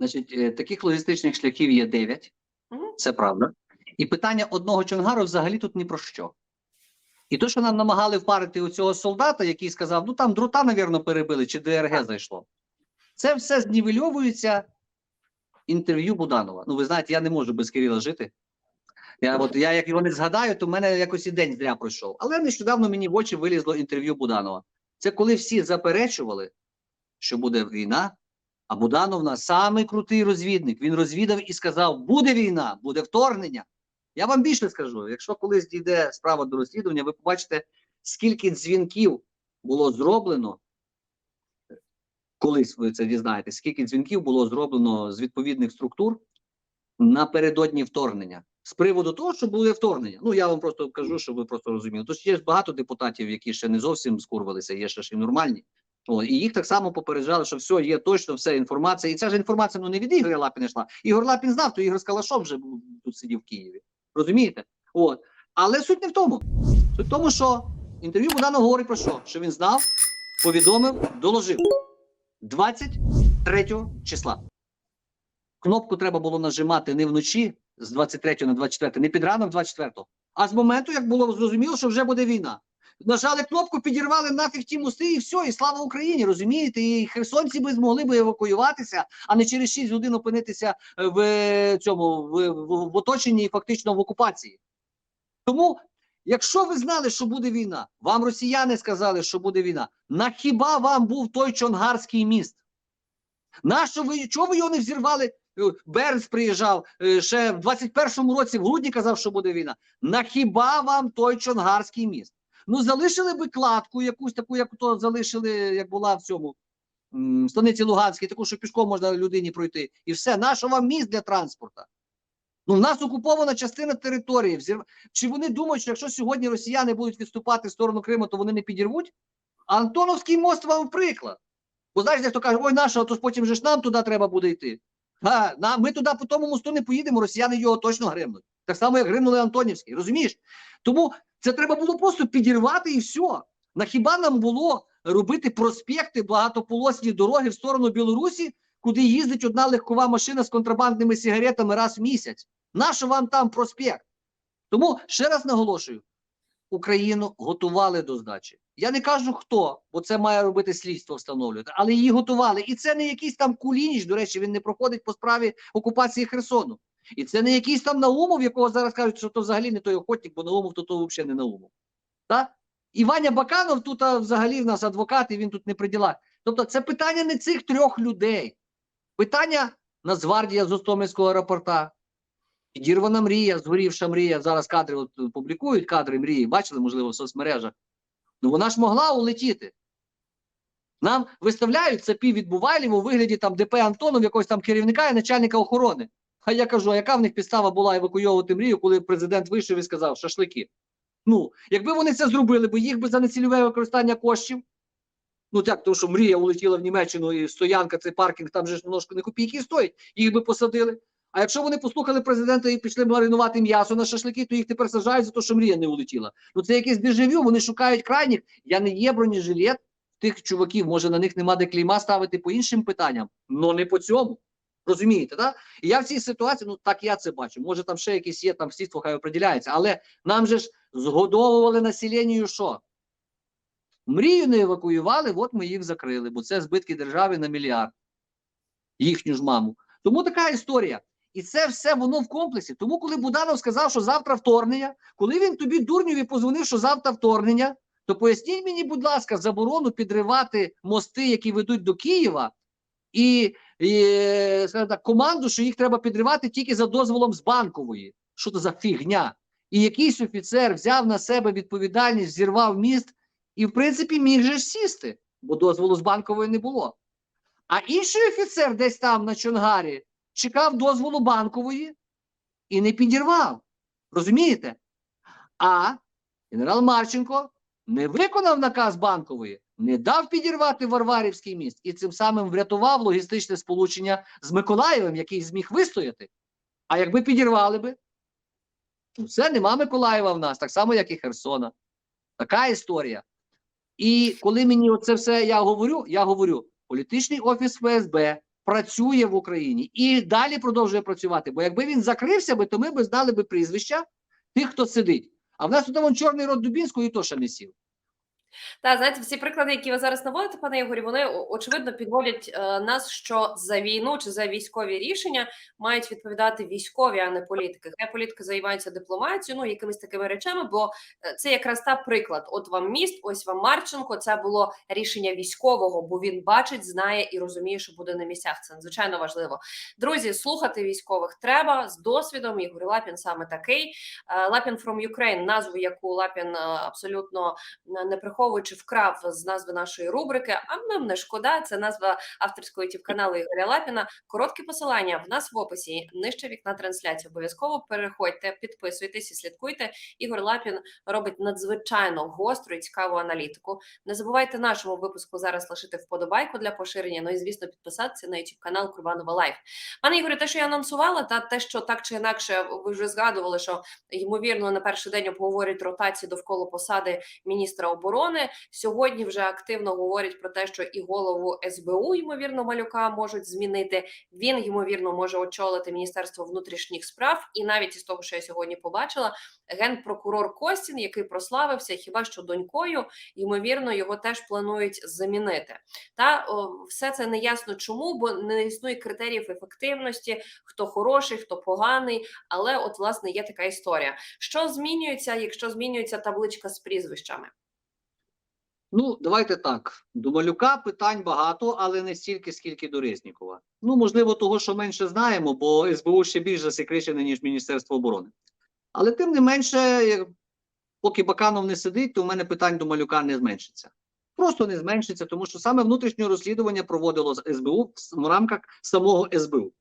Значить, е, таких логістичних шляхів є 9, це правда. І питання одного Чонгару взагалі тут ні про що. І то, що нам намагали впарити у цього солдата, який сказав, ну там дрота, навірно, перебили, чи ДРГ зайшло. Це все знівельовується інтерв'ю Буданова. Ну, ви знаєте, я не можу без Кирила жити. Я, от, я як його не згадаю, то в мене якось і день зря пройшов. Але нещодавно мені в очі вилізло інтерв'ю Буданова. Це коли всі заперечували, що буде війна, а Буданов у нас самий крутий розвідник. Він розвідав і сказав: буде війна, буде вторгнення. Я вам більше скажу: якщо колись дійде справа до розслідування, ви побачите, скільки дзвінків було зроблено. Колись ви це дізнаєтесь, скільки дзвінків було зроблено з відповідних структур напередодні вторгнення з приводу того, що буде вторгнення. Ну я вам просто кажу, щоб ви просто розуміли. Тож є ж багато депутатів, які ще не зовсім скурвалися, є ще ж і нормальні. О, і їх так само попереджали, що все є точно, все інформація. І ця ж інформація ну не від Ігоря Лапіна йшла. Ігор Лапін знав, то Ігор Скалашов вже був- тут сидів в Києві. Розумієте? От. Але суть не в тому. Суть в тому, що інтерв'ю Буданов говорить про що? Що він знав, повідомив, доложив 23 числа. Кнопку треба було нажимати не вночі з 23 на 24, не під ранок 24, а з моменту, як було зрозуміло, що вже буде війна. Нажали кнопку, підірвали нафіг ті мости, і все, і слава Україні, розумієте? І херсонці би змогли би евакуюватися, а не через 6 годин опинитися е, в е, цьому в, в, в оточенні і фактично в окупації. Тому, якщо ви знали, що буде війна, вам росіяни сказали, що буде війна. На хіба вам був той Чонгарський міст? Нащо ви чого ви його не взірвали? Е, Бернс приїжджав ще в 21-му році, в грудні казав, що буде війна. На хіба вам той Чонгарський міст? Ну, залишили би кладку, якусь таку, як то залишили, як була в цьому станиці Луганській, таку, що пішком можна людині пройти. І все, нащо вам міст для транспорту? Ну, в нас окупована частина території. Чи вони думають, що якщо сьогодні росіяни будуть відступати в сторону Криму, то вони не підірвуть? Антоновський мост вам приклад. Бо знаєш, хто каже, ой, наша, то потім же ж нам туди треба буде йти. А, на, ми туди по тому мосту не поїдемо, росіяни його точно гримнуть. Так само, як гримнули Антонівський, розумієш? Тому це треба було просто підірвати і все. На хіба нам було робити проспекти, багатополосні дороги в сторону Білорусі, куди їздить одна легкова машина з контрабандними сигаретами раз в місяць? Нащо вам там проспект? Тому ще раз наголошую: Україну готували до здачі. Я не кажу хто, бо це має робити слідство встановлювати, але її готували. І це не якийсь там Кулініч, до речі, він не проходить по справі окупації Херсону. І це не якийсь там Наумов, якого зараз кажуть, що то взагалі не той охотник, бо Наумов то, то взагалі не Наумов. Так? І Ваня Баканов тут а, взагалі в нас адвокат, і він тут не при ділах. Тобто це питання не цих трьох людей. Питання Нацгвардія з Остомельського аеропорта, підірвана мрія, згорівша мрія. Зараз кадри от, е, публікують кадри мрії, бачили, можливо, в соцмережах. Ну вона ж могла улетіти. Нам виставляють це піввідбувайлів у вигляді там ДП Антонов, якогось там керівника і начальника охорони. А я кажу, а яка в них підстава була евакуйовувати мрію, коли президент вийшов і сказав шашлики? Ну, якби вони це зробили, бо їх би за нецільове використання коштів. Ну так, тому що мрія улетіла в Німеччину і стоянка, цей паркінг, там же ж ж не копійки стоїть, їх би посадили. А якщо вони послухали президента і пішли маринувати м'ясо на шашлики, то їх тепер саджають за те, що мрія не улетіла. Ну це якесь дежавю, вони шукають крайніх. Я не є бронежилет тих чуваків, може на них нема де клейма ставити по іншим питанням, але не по цьому. Розумієте, так? І я в цій ситуації, ну так я це бачу. Може там ще якісь є, там слідство хай определяється, але нам же ж згодовували населенню що? Мрію не евакуювали, от ми їх закрили, бо це збитки держави на мільярд. Їхню ж маму. Тому така історія. І це все воно в комплексі. Тому, коли Буданов сказав, що завтра вторгнення, коли він тобі дурневі позвонив, що завтра вторгнення, то поясніть мені, будь ласка, заборону підривати мости, які ведуть до Києва, і, і так, команду, що їх треба підривати тільки за дозволом з банкової. Що це за фігня? І якийсь офіцер взяв на себе відповідальність, зірвав міст і, в принципі, міг же ж сісти, бо дозволу з банкової не було. А інший офіцер десь там на Чонгарі чекав дозволу банкової і не підірвав. Розумієте? А генерал Марченко не виконав наказ банкової, не дав підірвати Варварівський міст і цим самим врятував логістичне сполучення з Миколаєвим, який зміг вистояти. А якби підірвали би, то все, нема Миколаєва в нас, так само, як і Херсона. Така історія. І коли мені оце все я говорю, я говорю, політичний офіс ФСБ працює в Україні і далі продовжує працювати. Бо якби він закрився би, то ми б знали би прізвища тих, хто сидить. А в нас тут вон чорний рот Дубінського і то ще не сів. Та знаєте, всі приклади, які ви зараз наводите, пане Ігорі, вони очевидно підводять е, нас, що за війну чи за військові рішення мають відповідати військові, а не політики. Хай політики займаються дипломатією, ну якимись такими речами, бо е, це якраз та приклад. От вам міст, ось вам Марченко. Це було рішення військового, бо він бачить, знає і розуміє, що буде на місцях. Це надзвичайно важливо. Друзі, слухати військових треба з досвідом. Ігор Лапін саме такий. Е, Лапін from Ukraine, назву яку Лапін абсолютно не приховуючи вкрав з назви нашої рубрики. А нам не шкода. Це назва авторського youtube каналу Ігоря Лапіна. Короткі посилання в нас в описі нижче вікна трансляції. Обов'язково переходьте, підписуйтесь і слідкуйте. Ігор Лапін робить надзвичайно гостру і цікаву аналітику. Не забувайте нашому випуску зараз лишити вподобайку для поширення. Ну і звісно, підписатися на youtube канал Курбанова Лайф. Пане Ігорі, те, що я анонсувала, та те, що так чи інакше, ви вже згадували, що ймовірно на перший день обговорюють ротації довкола посади міністра оборони. Сьогодні вже активно говорять про те, що і голову СБУ, ймовірно, малюка можуть змінити. Він ймовірно може очолити Міністерство внутрішніх справ. І навіть із того, що я сьогодні побачила, генпрокурор Костін, який прославився, хіба що донькою, ймовірно, його теж планують замінити. Та о, все це не ясно чому, бо не існує критеріїв ефективності, хто хороший, хто поганий. Але от власне є така історія. Що змінюється, якщо змінюється табличка з прізвищами? Ну, давайте так. До малюка питань багато, але не стільки, скільки до Резнікова. Ну, можливо, того, що менше знаємо, бо СБУ ще більш засекречене, ніж Міністерство оборони. Але тим не менше, як- поки Баканов не сидить, то в мене питань до малюка не зменшиться. Просто не зменшиться, тому що саме внутрішнє розслідування проводило СБУ в рамках самого СБУ.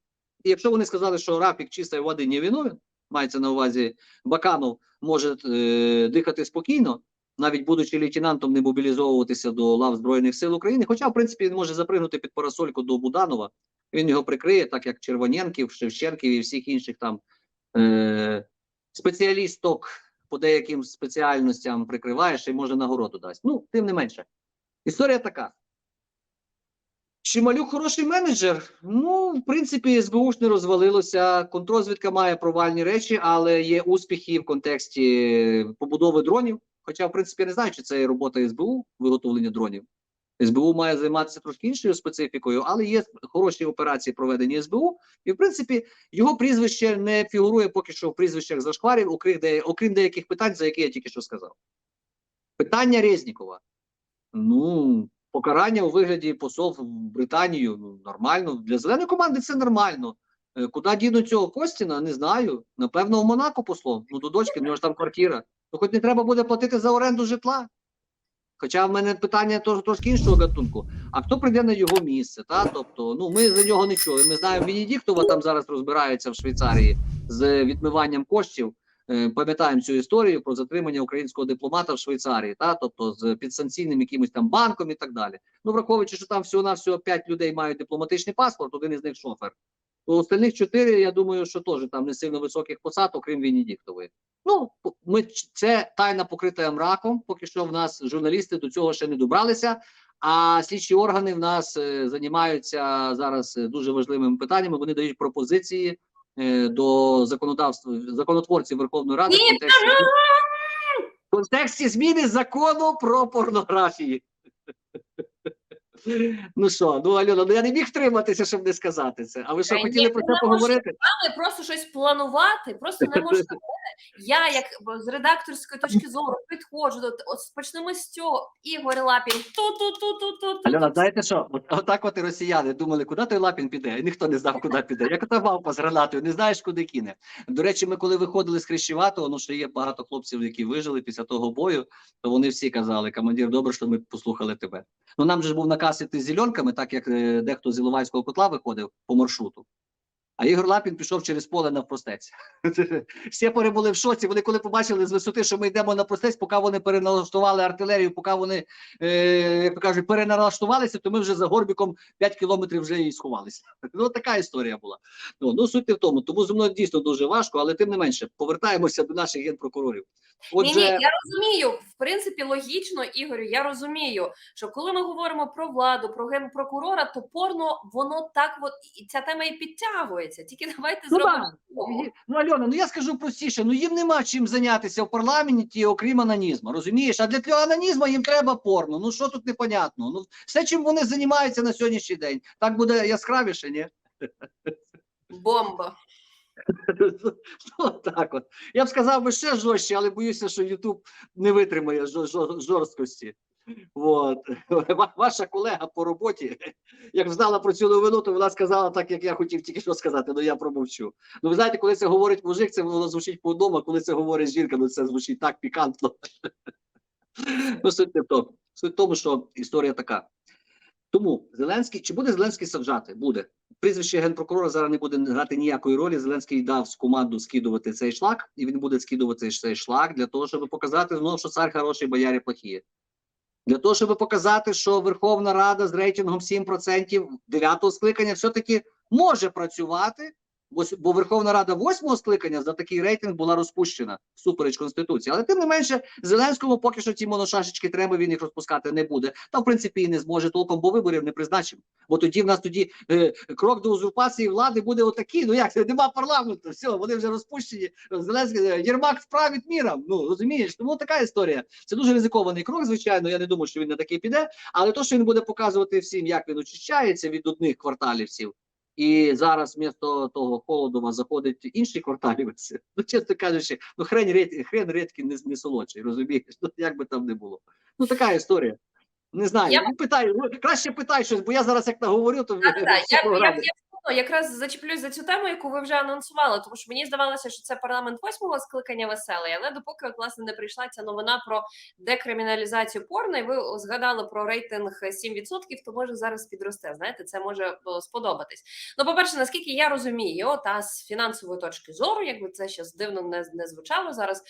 І якщо вони сказали, що Рафік чистої води не виновен, мається на увазі, Баканов може е, дихати спокійно, навіть будучи лейтенантом, не мобілізовуватися до лав Збройних сил України. Хоча, в принципі, він може запригнути під парасольку до Буданова. Він його прикриє, так як Червоненків, Шевченків і всіх інших там е- спеціалісток по деяким спеціальностям прикриваєш і може нагороду дасть. Ну, тим не менше. Історія така. Чи малюк хороший менеджер? Ну, в принципі, СБУ ж не розвалилося. Контрозвідка має провальні речі, але є успіхи в контексті побудови дронів. Хоча, в принципі, я не знаю, чи це робота СБУ виготовлення дронів. СБУ має займатися трошки іншою специфікою, але є хороші операції, проведені СБУ, і в принципі його прізвище не фігурує поки що в прізвищах зашкварів, окрім, де, окрім деяких питань, за які я тільки що сказав. Питання Резнікова. Ну, покарання у вигляді посол в Британію ну, нормально. Для зеленої команди це нормально. Е, Куди дінуть цього Костіна, не знаю. Напевно, в Монако послом. Ну, до дочки, в нього ж там квартира. Ну, хоч не треба буде платити за оренду житла. Хоча в мене питання трошки іншого гатунку. А хто прийде на його місце? Та? Тобто, ну ми за нього не чули. Ми знаємо Венедіктова там зараз розбирається в Швейцарії з відмиванням коштів. Е, Пам'ятаємо цю історію про затримання українського дипломата в Швейцарії, та тобто з підсанкційним якимось там банком і так далі. Ну, враховуючи, що там всього на всього 5 людей мають дипломатичний паспорт, один із них шофер. То остальних чотири, я думаю, що теж там не сильно високих посад, окрім Венедіктової. Ну, ми це тайна покрита мраком. Поки що в нас журналісти до цього ще не добралися. А слідчі органи в нас е, займаються зараз е, дуже важливими питаннями. Вони дають пропозиції е, до законодавства законотворців Верховної Ради в контексті, в контексті зміни закону про порнографії. Ну що, ну Альона, ну я не міг втриматися, щоб не сказати це. А ви що хотіли ні, про це поговорити? Але просто щось планувати, просто не можна. Я, як з редакторської точки зору, підходжу до почнемо з цього. Ігор Лапін. Ту-ту-ту-ту-ту. Альона, знаєте що? От, отак от і росіяни думали, куди той Лапін піде, і ніхто не знав, куди піде. Як та мавпа з гранатою, не знаєш, куди кине. До речі, ми коли виходили з Хрещеватого, ну що є багато хлопців, які вижили після того бою, то вони всі казали, командир, добре, що ми послухали тебе. Ну нам же був наказ іти зеленками, так як е, дехто з Іловайського котла виходив по маршруту. А Ігор Лапін пішов через поле навпростець. Сєпари були в шоці. Вони коли побачили з висоти, що ми йдемо навпростець, поки вони переналаштували артилерію, поки вони, е, як кажуть, переналаштувалися, то ми вже за горбіком 5 кілометрів вже і сховалися. Ну така історія була. Ну, ну суть не в тому. Тому зі мною дійсно дуже важко, але тим не менше повертаємося до наших генпрокурорів. Отже, Ні, ні, я розумію. В принципі, логічно, Ігорю, я розумію, що коли ми говоримо про владу, про генпрокурора, то порно воно так от і ця тема і підтягується. Тільки давайте Ну, зробимо. так. Ну, Альона, ну я скажу простіше, ну їм нема чим зайнятися в парламенті, окрім анонізму, розумієш? А для цього анонізму їм треба порно. Ну що тут непонятно? Ну все, чим вони займаються на сьогоднішній день, так буде яскравіше, ні? Бомба. Ну, так от. Я б сказав би ще жорстче, але боюся, що Ютуб не витримає жо- жо- жорсткості. От. Ваша колега по роботі, як знала про цю новину, то вона сказала так, як я хотів тільки що сказати, ну я промовчу. Ну ви знаєте, коли це говорить мужик, це воно звучить по-одному, а коли це говорить жінка, ну це звучить так пікантно. Ну, суть не в тому. Суть в тому, що історія така. Тому Зеленський, чи буде Зеленський саджати? Буде. Прізвище генпрокурора зараз не буде грати ніякої ролі. Зеленський дав команду скидувати цей шлак, і він буде скидувати цей шлак для того, щоб показати знову, що цар хороший, боярі плохі. Для того, щоб показати, що Верховна Рада з рейтингом 7% 9-го скликання все-таки може працювати, бо, бо Верховна Рада 8-го скликання за такий рейтинг була розпущена всупереч Конституції. Але тим не менше, Зеленському поки що ті моношашечки треба, він їх розпускати не буде. Та в принципі і не зможе толком, бо виборів не призначимо. Бо тоді в нас тоді е, крок до узурпації влади буде отакий. Ну як нема парламенту, все, вони вже розпущені. Зеленський е, Єрмак вправить міром. Ну розумієш, тому така історія. Це дуже ризикований крок, звичайно. Я не думаю, що він на такий піде. Але то, що він буде показувати всім, як він очищається від одних кварталівців. І зараз вмісто того холодова заходить інший кварталівець. Ну, чесно кажучи, ну хрень ред, хрен рідкий не, не солодший, розумієш? Ну як би там не було. Ну така історія. Не знаю. Я- Питаю, ну, краще питай щось, бо я зараз як наговорю, то Так, так, я, я, я ну, якраз зачеплюсь за цю тему, яку ви вже анонсували, тому що мені здавалося, що це парламент восьмого скликання веселий, але допоки от, власне не прийшла ця новина про декриміналізацію порно, і ви згадали про рейтинг 7%, то може зараз підросте. Знаєте, це може сподобатись. Ну, по-перше, наскільки я розумію, та з фінансової точки зору, якби це ще дивно не, не звучало зараз. е,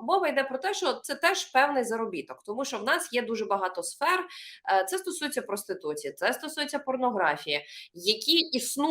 мова йде про те, що це теж певний заробіток, тому що в нас є дуже багато сфер. е, це стосується проституції, це стосується порнографії які існують,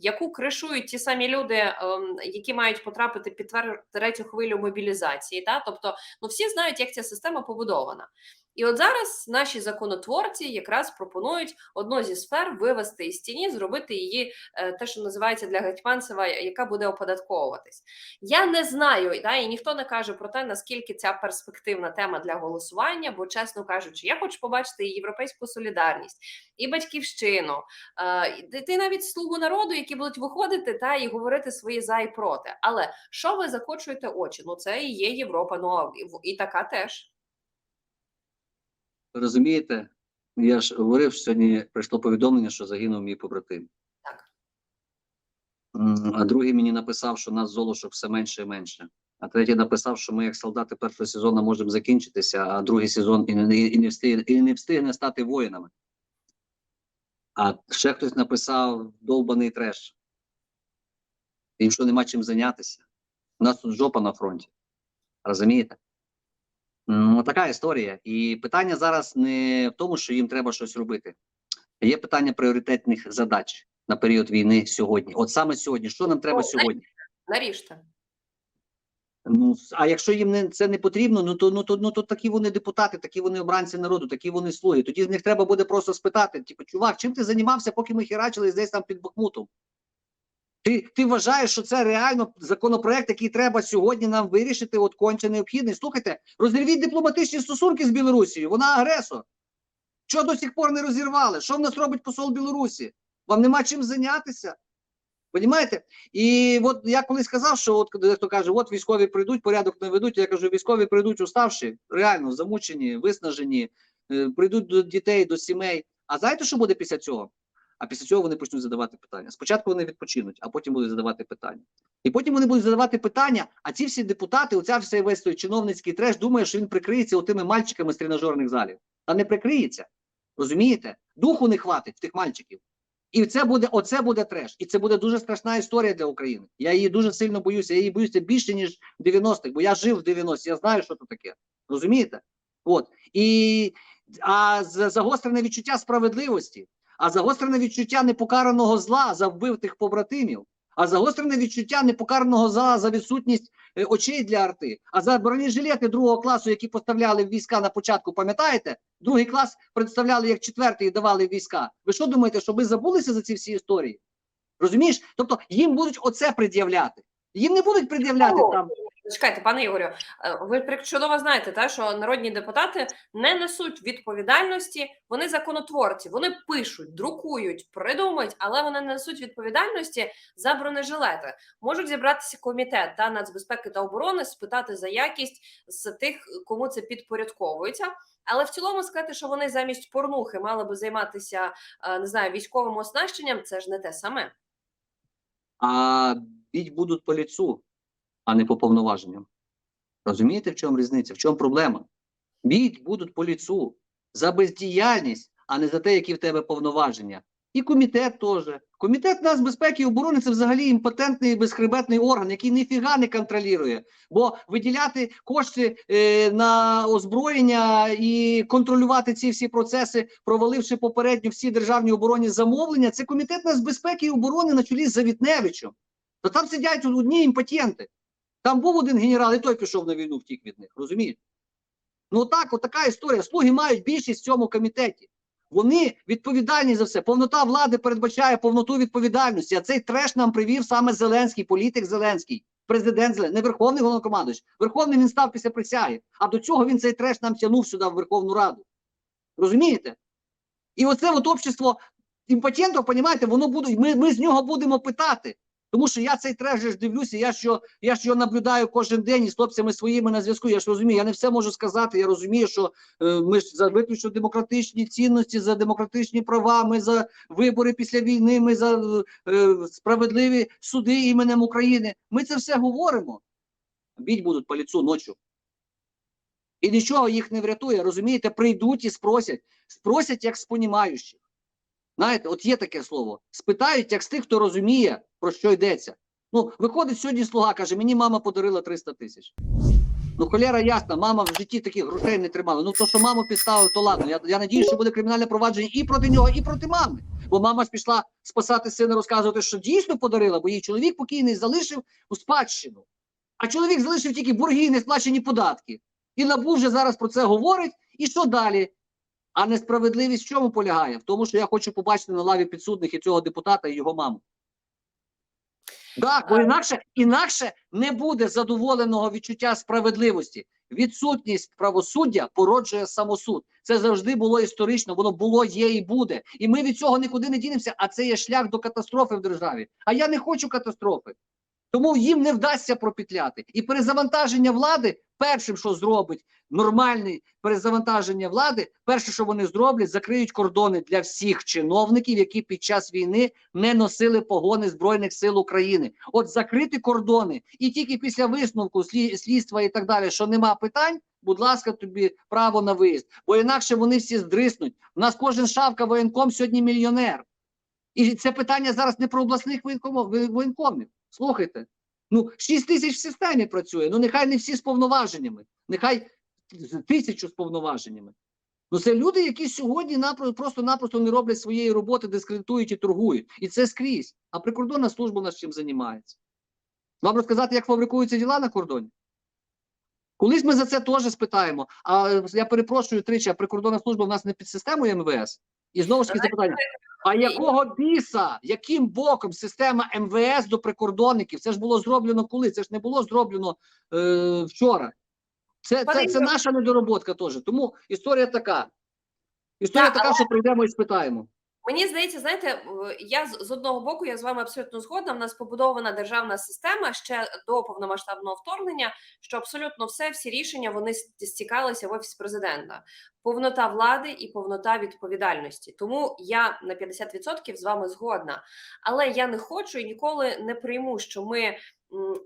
яку кришують ті самі люди, ем, які мають потрапити під третю хвилю мобілізації. Та? Тобто, ну всі знають, як ця система побудована. І от зараз наші законотворці якраз пропонують одну зі сфер вивести із тіні, зробити її е, те, що називається для Гетьманцева, яка буде оподатковуватись. Я не знаю, та, і ніхто не каже про те, наскільки ця перспективна тема для голосування, бо, чесно кажучи, я хочу побачити і європейську солідарність, і батьківщину, Е, ти навіть слугу народу, які будуть виходити та і говорити свої за і проти. Але що ви закочуєте очі? Ну це і є Європа. Ну і і така теж. Розумієте? Я ж говорив, що сьогодні прийшло повідомлення, що загинув мій побратим. Так. А другий мені написав, що нас золушок все менше і менше. А третій написав, що ми, як солдати першого сезону, можемо закінчитися, а другий сезон і не, і не, встигне, і не встигне стати воїнами. А ще хтось написав довбаний треш. Їм що нема чим зайнятися. У нас тут жопа на фронті. Розумієте? Ну, така історія. І питання зараз не в тому, що їм треба щось робити. Є питання пріоритетних задач на період війни сьогодні. От саме сьогодні, що нам треба Ну, сьогодні? Наріжте. Ну а якщо їм не це не потрібно, ну то ну то ну то такі вони депутати, такі вони обранці народу, такі вони слуги. Тоді з них треба буде просто спитати: типу, чувак, чим ти займався, поки ми херачили десь там під Бахмутом? Ти, ти вважаєш, що це реально законопроект, який треба сьогодні нам вирішити, от конче необхідний. Слухайте, розірвіть дипломатичні стосунки з Білорусією, вона агресор. Чого до сих пор не розірвали? Що в нас робить посол Білорусі? Вам нема чим зайнятися? Понімаєте? І от я колись сказав, що от хто каже, от військові прийдуть, порядок не ведуть. Я кажу, військові прийдуть уставші, реально замучені, виснажені, е, прийдуть до дітей, до сімей. А знаєте, що буде після цього? А після цього вони почнуть задавати питання. Спочатку вони відпочинуть, а потім будуть задавати питання. І потім вони будуть задавати питання. А ці всі депутати, оця вся весь той чиновницький треш, думає, що він прикриється отими мальчиками з тренажерних залів. Та не прикриється. Розумієте? Духу не хватить тих мальчиків. І це буде, оце буде треш. І це буде дуже страшна історія для України. Я її дуже сильно боюся. Я її боюся більше, ніж в 90-х, бо я жив в 90-х, я знаю, що це таке. Розумієте? От. І а загострене відчуття справедливості, а загострене відчуття непокараного зла за вбив тих побратимів, а загострене відчуття непокараного за, за відсутність е, очей для арти. А за бронежилети другого класу, які поставляли в війська на початку, пам'ятаєте? Другий клас представляли як четвертий і давали в війська. Ви що думаєте, що ми забулися за ці всі історії? Розумієш? Тобто їм будуть оце пред'являти. Їм не будуть пред'являти там. Чекайте, пане Ігорю, е, ви чудово знаєте, та, що народні депутати не несуть відповідальності, вони законотворці, вони пишуть, друкують, придумують, але вони не несуть відповідальності за бронежилети. Можуть зібратися комітет та нацбезпеки та оборони, спитати за якість з тих, кому це підпорядковується. Але в цілому сказати, що вони замість порнухи мали би займатися е, не знаю військовим оснащенням, це ж не те саме. а біть будуть по ліцу, а не по повноваженням. Розумієте, в чому різниця? В чому проблема? Біть будуть по ліцу за бездіяльність, а не за те, які в тебе повноваження. І комітет теж. Комітет нацбезпеки і оборони це взагалі імпотентний безхребетний орган, який ніфіга не контролює. Бо виділяти кошти е, на озброєння і контролювати ці всі процеси, проваливши попередньо всі державні оборонні замовлення, це комітет нацбезпеки і оборони на чолі з Завітневичем. То там сидять одні імпотенти. Там був один генерал, і той пішов на війну, втік від них. Розумієш? Ну так, от така історія. Слуги мають більшість в цьому комітеті. Вони відповідальні за все. Повнота влади передбачає повноту відповідальності. А цей треш нам привів саме Зеленський, політик Зеленський, президент Зеленський, не верховний головнокомандуючий. Верховний він став після присяги. А до цього він цей треш нам тягнув сюди в Верховну Раду. Розумієте? І оце от общество імпотентів, понімаєте, воно буде, ми, ми з нього будемо питати. Тому що я цей треш ж дивлюся, я його, я ж його наблюдаю кожен день із хлопцями своїми на зв'язку. Я ж розумію, я не все можу сказати. Я розумію, що е, ми ж за виключно демократичні цінності, за демократичні права, ми за вибори після війни, ми за е, справедливі суди іменем України. Ми це все говоримо. Біть будуть по ліцу ночі. І нічого їх не врятує. Розумієте, прийдуть і спросять. Спросять, як з понімаючих. Знаєте, от є таке слово. Спитають, як з тих, хто розуміє, про що йдеться. Ну, виходить сьогодні слуга, каже, мені мама подарила 300 тисяч. Ну, холера ясна, мама в житті таких грошей не тримала. Ну, то, що маму підставив, то ладно. Я, я надію, що буде кримінальне провадження і проти нього, і проти мами. Бо мама ж пішла спасати сина, розказувати, що дійсно подарила, бо її чоловік покійний залишив у спадщину. А чоловік залишив тільки борги і несплачені податки. І НАБУ вже зараз про це говорить. І що далі? А несправедливість в чому полягає? В тому, що я хочу побачити на лаві підсудних і цього депутата і його маму. Так, бо інакше, інакше не буде задоволеного відчуття справедливості. Відсутність правосуддя породжує самосуд. Це завжди було історично, воно було, є і буде. І ми від цього нікуди не дінемося, а це є шлях до катастрофи в державі. А я не хочу катастрофи. Тому їм не вдасться пропетляти. І перезавантаження влади, першим, що зробить нормальне перезавантаження влади, перше, що вони зроблять, закриють кордони для всіх чиновників, які під час війни не носили погони Збройних сил України. От закрити кордони, і тільки після висновку слі- слідства і так далі, що нема питань. Будь ласка, тобі право на виїзд, бо інакше вони всі здриснуть. У нас кожен шавка воєнком сьогодні мільйонер. І це питання зараз не про обласних воєнкомів. Слухайте. Ну, 6 тисяч в системі працює. Ну, нехай не всі з повноваженнями, нехай тисячу з повноваженнями. Ну, це люди, які сьогодні просто-напросто не роблять своєї роботи, дискредитують і торгують. І це скрізь. А прикордонна служба у нас чим займається? Вам розказати, як фабрикуються діла на кордоні? Колись ми за це теж спитаємо. А я перепрошую тричі, а прикордонна служба в нас не під системою МВС. І знову ж таки запитання: а якого біса, яким боком система МВС до прикордонників? Це ж було зроблено коли? Це ж не було зроблено е, вчора. Це, це, це наша недороботка теж. Тому історія така. Історія Так, така, що прийдемо і спитаємо. Мені здається, знаєте, я з одного боку я з вами абсолютно згодна. В нас побудована державна система ще до повномасштабного вторгнення, що абсолютно все, всі рішення вони стікалися в офіс президента. Повнота влади і повнота відповідальності. Тому я на 50% з вами згодна. Але я не хочу і ніколи не прийму, що ми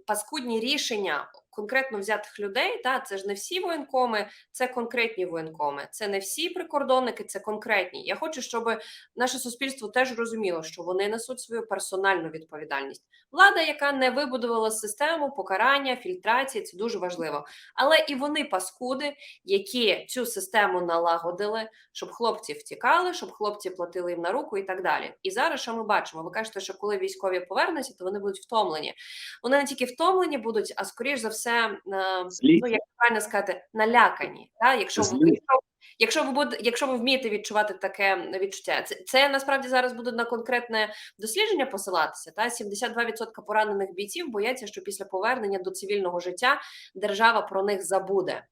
паскудні рішення конкретно взятих людей. Та це ж не всі воєнкоми, це конкретні воєнкоми, це не всі прикордонники, це конкретні. Я хочу, щоб наше суспільство теж розуміло, що вони несуть свою персональну відповідальність. Влада, яка не вибудувала систему покарання, фільтрації, це дуже важливо. Але і вони паскуди, які цю систему налагодили, щоб хлопці втікали, щоб хлопці платили їм на руку і так далі. І зараз що ми бачимо? Ви кажете, що коли військові повернуться, то вони будуть втомлені. Вони не тільки втомлені будуть, а скоріш за все, ну як правильно сказати, налякані. Та? Якщо Злі. Якщо, ви буде, якщо ви вмієте відчувати таке відчуття, це, це насправді зараз буде на конкретне дослідження посилатися. Та 72% поранених бійців бояться, що після повернення до цивільного життя держава про них забуде.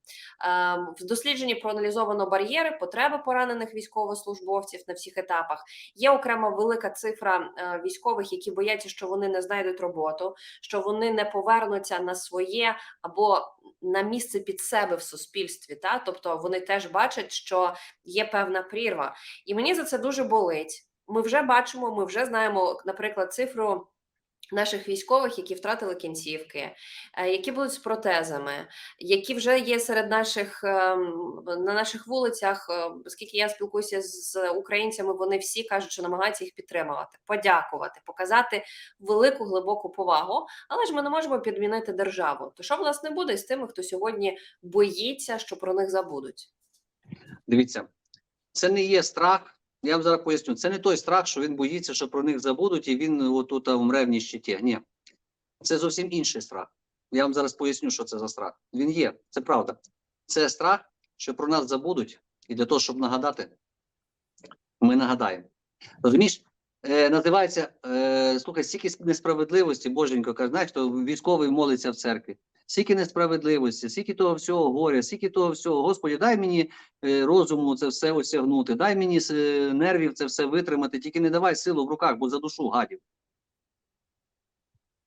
Ем, В дослідженні проаналізовано бар'єри, потреби поранених військовослужбовців на всіх етапах. Є окрема велика цифра е, військових, які бояться, що вони не знайдуть роботу, що вони не повернуться на своє або на місце під себе в суспільстві. Та тобто вони теж бачать, що є певна прірва, і мені за це дуже болить. Ми вже бачимо, ми вже знаємо, наприклад, цифру. Наших військових, які втратили кінцівки, е, які будуть з протезами, які вже є серед наших ем, на наших вулицях, е, оскільки я спілкуюся з українцями, вони всі кажуть, що намагаються їх підтримувати, подякувати, показати велику глибоку повагу. Але ж ми не можемо підмінити державу. То що власне буде з тими, хто сьогодні боїться, що про них забудуть? Дивіться, це не є страх. Я вам зараз поясню. Це не той страх, що він боїться, що про них забудуть, і він отут вмре в ніщиті. Ні, це зовсім інший страх. Я вам зараз поясню, що це за страх. Він є, це правда. Це страх, що про нас забудуть, і для того, щоб нагадати, ми нагадаємо. Розумієш? Е, називається е, слухай, стільки несправедливості, боженько каже, знаєш, то військовий молиться в церкві. Скільки несправедливості, скільки того всього горя, скільки того всього. Господи, дай мені е, розуму це все осягнути, дай мені е, нервів це все витримати, тільки не давай силу в руках, бо задушу гадів.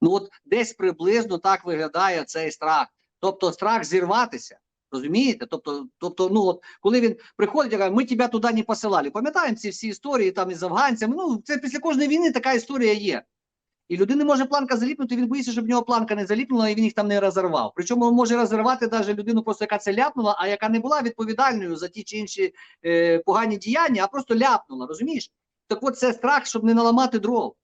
Ну от десь приблизно так виглядає цей страх. Тобто страх зірватися. Розумієте? Тобто, тобто, ну от коли він приходить каже, ми тебе туди не посилали. Пам'ятаємо ці всі історії там із афганцями. Ну, це після кожної війни така історія є. І людини може планка заліпнути, він боїться, щоб в нього планка не заліпнула і він їх там не розірвав. Причому може розірвати навіть людину, просто яка це ляпнула, а яка не була відповідальною за ті чи інші е, погані діяння, а просто ляпнула. Розумієш? Так от це страх, щоб не наламати дров.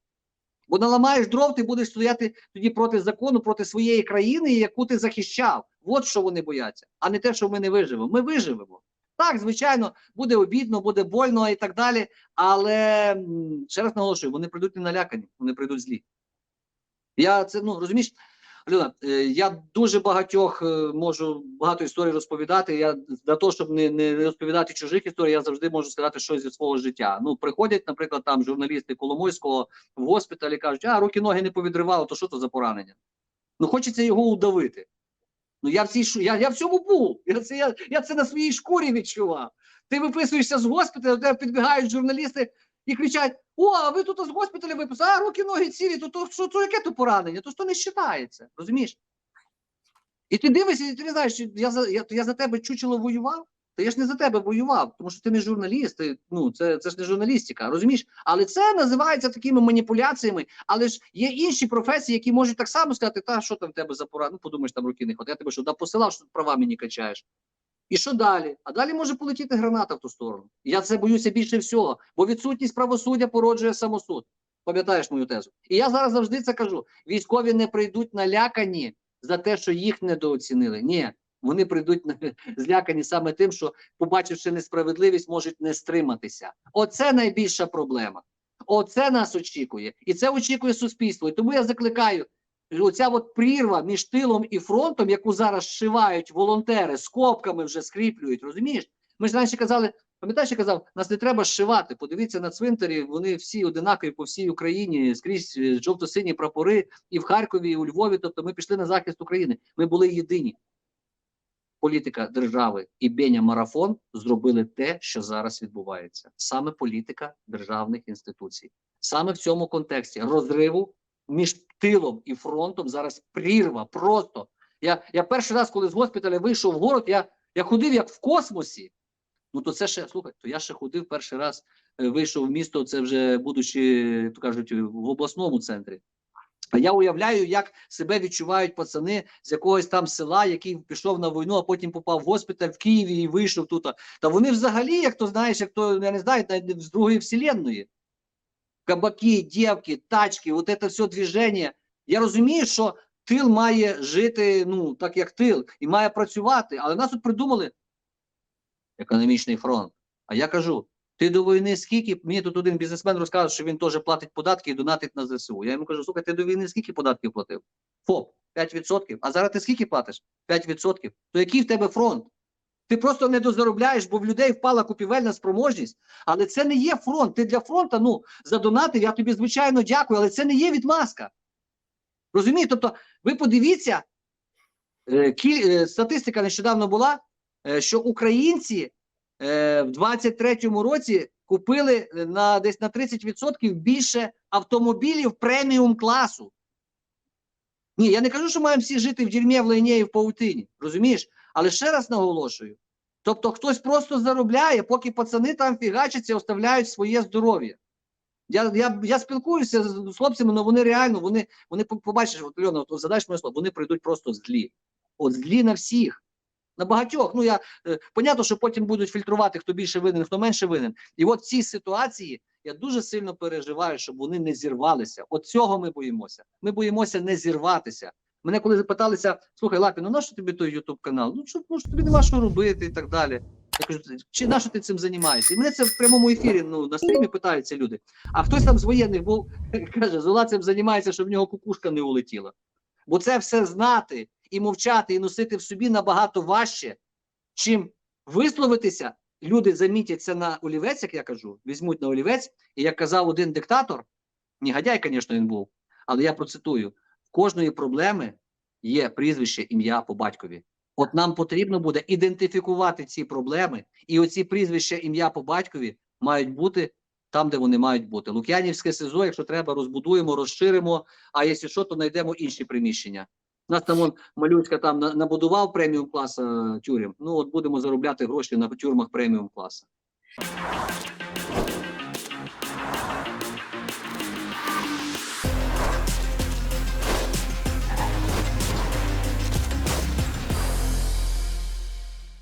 Бо наламаєш дров, ти будеш стояти тоді проти закону, проти своєї країни, яку ти захищав. От що вони бояться, а не те, що ми не виживемо. Ми виживемо. Так, звичайно, буде обідно, буде больно і так далі. Але ще раз наголошую, вони прийдуть не налякані, вони прийдуть злі. Я це ну розумієш, Альона, е, я дуже багатьох е, можу багато історій розповідати. Я для того, щоб не, не розповідати чужих історій, я завжди можу сказати щось зі свого життя. Ну, приходять, наприклад, там журналісти Коломойського в госпіталі кажуть, а руки ноги не повідривало, то що це за поранення? Ну, хочеться його удавити. Ну, я в цій я, я в цьому був. Я це, я, я це на своїй шкурі відчував. Ти виписуєшся з госпіталю, до тебе підбігають журналісти і кричать: О, а ви тут з госпіталя виписали, а руки, ноги цілі, то, то, що, то яке то поранення? То що не вважається, розумієш? І ти дивишся, і ти не знаєш, я за, я, я за тебе чучело воював? Та я ж не за тебе воював, тому що ти не журналіст, ти, ну, це, це ж не журналістика, розумієш? Але це називається такими маніпуляціями. Але ж є інші професії, які можуть так само сказати, та що там в тебе за пора, ну подумаєш, там руки не хватає, я тебе що, да посилав, що права мені качаєш. І що далі? А далі може полетіти граната в ту сторону. Я це боюся більше всього, бо відсутність правосуддя породжує самосуд. Пам'ятаєш мою тезу? І я зараз завжди це кажу: військові не прийдуть налякані за те, що їх недооцінили. Ні, вони прийдуть злякані саме тим, що, побачивши несправедливість, можуть не стриматися. Оце найбільша проблема. Оце нас очікує, і це очікує суспільство. І тому я закликаю. Оця от прірва між тилом і фронтом, яку зараз зшивають волонтери, скобками вже скріплюють, розумієш? Ми ж раніше казали, пам'ятаєш, я казав, нас не треба зшивати. Подивіться на цвинтарі, вони всі одинакові по всій Україні, скрізь е, жовто-сині прапори, і в Харкові, і у Львові. Тобто ми пішли на захист України. Ми були єдині. Політика держави і Беня Марафон зробили те, що зараз відбувається. Саме політика державних інституцій. Саме в цьому контексті розриву між тилом і фронтом зараз прірва. Просто я, я перший раз, коли з госпіталя вийшов в город, я, я ходив як в космосі. Ну то це ще слухай, то я ще ходив перший раз, е, вийшов в місто. Це вже будучи, то кажуть, в обласному центрі. А я уявляю, як себе відчувають пацани з якогось там села, який пішов на війну, а потім попав в госпіталь в Києві і вийшов тут. Та вони взагалі, як то знаєш, як то я не знаю, навіть з другої вселенної. Кабаки, дівки, тачки, от це все движення. Я розумію, що тил має жити, ну, так як тил, і має працювати. Але нас тут придумали економічний фронт. А я кажу: ти до війни скільки? Мені тут один бізнесмен розказує, що він теж платить податки і донатить на ЗСУ. Я йому кажу, слухай, ти до війни скільки податків платив? ФОП, 5%. А зараз ти скільки платиш? 5%. То який в тебе фронт? Ти просто не дозаробляєш, бо в людей впала купівельна спроможність. Але це не є фронт. Ти для фронту, ну, задонатив, я тобі звичайно дякую, але це не є відмазка. Розумієте? Тобто, ви подивіться, е, е, статистика нещодавно була, е, що українці е, в 23-му році купили е, на десь на 30% більше автомобілів преміум класу. Ні, я не кажу, що маємо всі жити в дерьмі, в лайні і в паутині. Розумієш? Але ще раз наголошую: тобто хтось просто заробляє, поки пацани там фігачаться, оставляють своє здоров'я. Я, я, я спілкуюся з хлопцями, але вони реально, вони, вони побачиш, от, Альона, от, задаєш моє слово, вони прийдуть просто злі. От злі на всіх. На багатьох. Ну я е, понятно, що потім будуть фільтрувати, хто більше винен, хто менше винен. І от цій ситуації я дуже сильно переживаю, щоб вони не зірвалися. От цього ми боїмося. Ми боїмося не зірватися. Мене коли запиталися, слухай, Лапі, ну нащо тобі той Ютуб канал? Ну що ну, тобі нема що робити і так далі. Я кажу, чи на що ти цим займаєшся? І мене це в прямому ефірі ну, на стрімі питаються люди. А хтось там з воєнних був, каже, Зола цим займається, щоб в нього кукушка не улетіла. Бо це все знати і мовчати, і носити в собі набагато важче, чим висловитися. Люди замітять це на олівець, як я кажу, візьмуть на олівець, і як казав один диктатор, негодяй, звісно, він був, але я процитую: в кожної проблеми є прізвище, ім'я по батькові. От нам потрібно буде ідентифікувати ці проблеми, і оці прізвища, ім'я по батькові мають бути там, де вони мають бути. Лук'янівське СИЗО, якщо треба, розбудуємо, розширимо. А якщо що, то знайдемо інші приміщення. У нас там он малючка там на- набудував преміум клас е, тюрем. Ну от будемо заробляти гроші на тюрмах преміум класу.